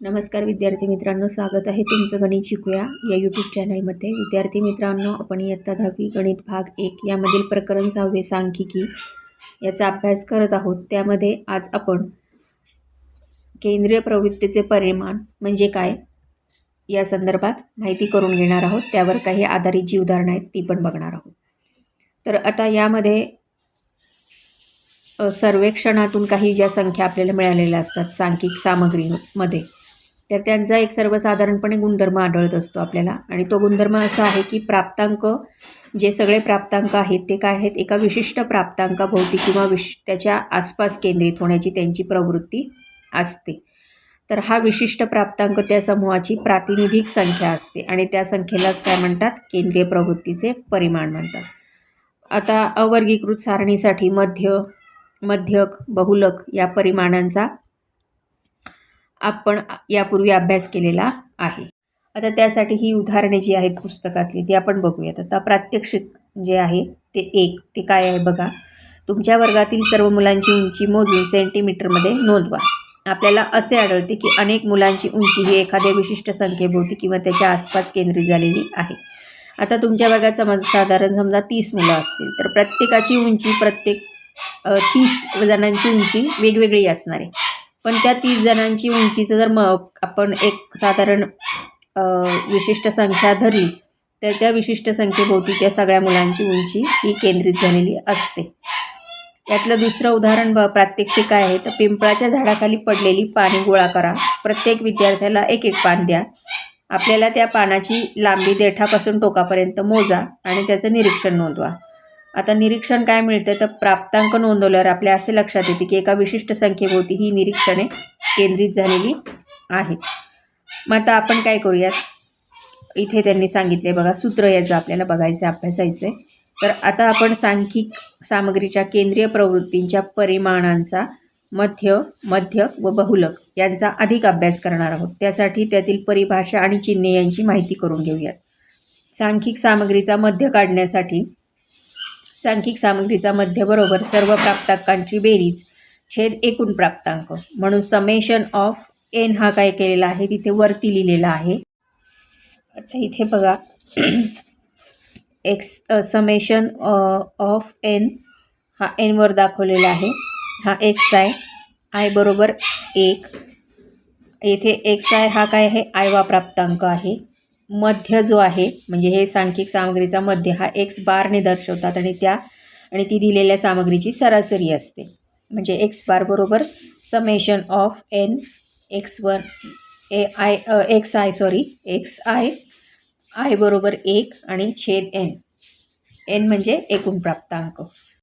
नमस्कार विद्यार्थी मित्रांनो स्वागत आहे तुमचं गणित शिकूया या यूट्यूब चॅनलमध्ये विद्यार्थी मित्रांनो आपण इयत्ता दहावी गणित भाग एक यामधील प्रकरण सहावे सांख्यिकी याचा अभ्यास करत आहोत. त्यामध्ये आज आपण केंद्रीय प्रवृत्तीचे परिमाण म्हणजे काय या संदर्भात माहिती करून घेणार आहोत. त्यावर काही आधारित जी उदाहरणं आहेत ती पण बघणार आहोत. तर आता यामध्ये सर्वेक्षणातून काही ज्या संख्या आपल्याला मिळालेल्या असतात सांख्यिक सामग्रीमध्ये तर त्यांचा एक सर्वसाधारणपणे गुणधर्म आढळत असतो आपल्याला. आणि तो गुणधर्म असा आहे की प्राप्तांक जे सगळे प्राप्तांक आहेत ते काय आहेत? एका विशिष्ट प्राप्तांकाभोवती किंवा विश त्याच्या आसपास केंद्रित होण्याची त्यांची प्रवृत्ती असते. तर हा विशिष्ट प्राप्तांक त्या समूहाची प्रातिनिधिक संख्या असते आणि त्या संख्येलाच काय म्हणतात? केंद्रीय प्रवृत्तीचे परिमाण म्हणतात. आता अवर्गीकृत सारणीसाठी मध्य मध्यक बहुलक या परिमाणांचा आपण यापूर्वी अभ्यास केलेला आहे. आता त्यासाठी ही उदाहरणे जी आहेत पुस्तकातली ती आपण बघूयात. आता प्रात्यक्षिक जे आहे ते एक ते काय आहे बघा. तुमच्या वर्गातील सर्व मुलांची उंची मोजून सेंटीमीटरमध्ये नोंदवा. आपल्याला असे आढळते की अनेक मुलांची उंची ही एखाद्या विशिष्ट संख्येभोवती किंवा त्याच्या आसपास केंद्रित झालेली आहे. आता तुमच्या वर्गात समज साधारण समजा तीस मुलं असतील तर प्रत्येकाची उंची प्रत्येक तीस जणांची उंची वेगवेगळी असणार आहे. पण त्या तीस जणांची उंचीचं जर मग आपण एक साधारण विशिष्ट संख्या धरली तर त्या विशिष्ट संख्येभोवती त्या सगळ्या मुलांची उंची ही केंद्रित झालेली असते. यातलं दुसरं उदाहरण ब प्रात्यक्षिक आहे. तर पिंपळाच्या झाडाखाली पडलेली पाने गोळा करा. प्रत्येक विद्यार्थ्याला एक एक पान द्या. आपल्याला त्या पानाची लांबी देठापासून टोकापर्यंत मोजा आणि त्याचं निरीक्षण नोंदवा. आता निरीक्षण काय मिळतं तर प्राप्तांक नोंदवल्यावर आपल्या असे लक्षात येते की एका विशिष्ट संख्येभोवती ही निरीक्षणे केंद्रित झालेली आहेत. मग आता आपण काय करूयात? इथे त्यांनी सांगितले बघा सूत्र याचं आपल्याला बघायचं अभ्यासायचं आहे तर आता आपण सांख्यिक सामग्रीच्या केंद्रीय प्रवृत्तींच्या परिमाणांचा मध्य मध्य व बहुलक यांचा अधिक अभ्यास करणार आहोत. त्यासाठी त्यातील परिभाषा आणि चिन्हे यांची माहिती करून घेऊयात. सांख्यिक सामग्रीचा मध्य काढण्यासाठी सांख्यिक सामग्रीचा मध्य बरोबर सर्व प्राप्तांकांची बेरीज. छेद एकूण प्राप्तांक. म्हणून समेशन ऑफ एन हा काय केलेला आहे? तिथे वरती लिहिलेला आहे. आता इथे बघा. एक्स समेशन ऑफ एन हा एनवर दाखवलेला आहे. हा एक्स आय आय बरोबर एक. येथे एक्स आय हा काय आहे? आयवा प्राप्तांक आहे. मध्य जो आहे म्हणजे हे सांख्यिक सामग्रीचा मध्य हा एक्स बारने दर्शवतात आणि त्या आणि ती दिलेल्या सामग्रीची सरासरी असते. म्हणजे एक्स बार बरोबर summation of N X one A I X I sorry X I I बरोबर एक आणि छेद एन एन म्हणजे एकूण प्राप्तांक